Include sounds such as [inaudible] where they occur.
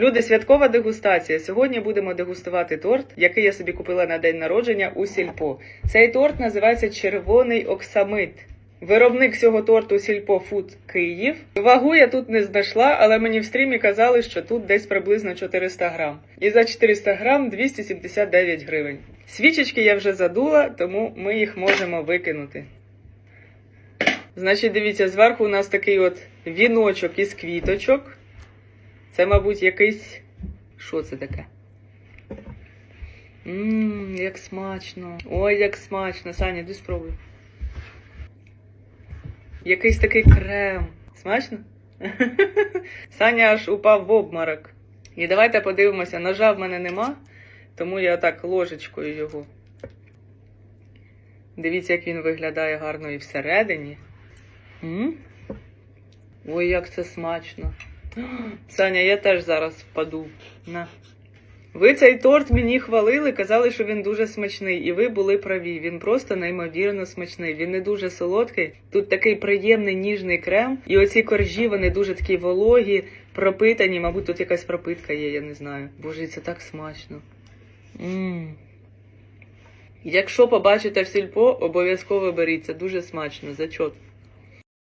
Люди, святкова дегустація. Сьогодні будемо дегустувати торт, який я собі купила на день народження у сільпо. Цей торт називається червоний оксамит. Виробник цього торту Сільпо Фуд Київ. Вагу я тут не знайшла, але мені в стрімі казали, що тут десь приблизно 400 грам. І за 400 грам 279 гривень. Свічечки я вже задула, тому ми їх можемо викинути. Значить, дивіться, зверху у нас такий от віночок із квіточок. Це, мабуть, якийсь. Що це таке? Ммм, як смачно. Ой, як смачно. Саня, іди спробуй. Якийсь такий крем. Смачно? [laughs] Саня аж упав в обморок. І давайте подивимося, ножа в мене нема, тому я так ложечкою його. Дивіться, як він виглядає гарно і всередині. М? Ой, як це смачно. Саня, я теж зараз впаду. На. Ви цей торт мені хвалили, казали, що він дуже смачний, і ви були праві. Він просто неймовірно смачний. Він не дуже солодкий. Тут такий приємний ніжний крем, і оці коржі вони дуже такі вологі, пропитані. Мабуть, тут якась пропитка є, я не знаю. Боже, це так смачно. Мм. Якщо побачите в сільпо, обов'язково беріть. Це дуже смачно, зачот.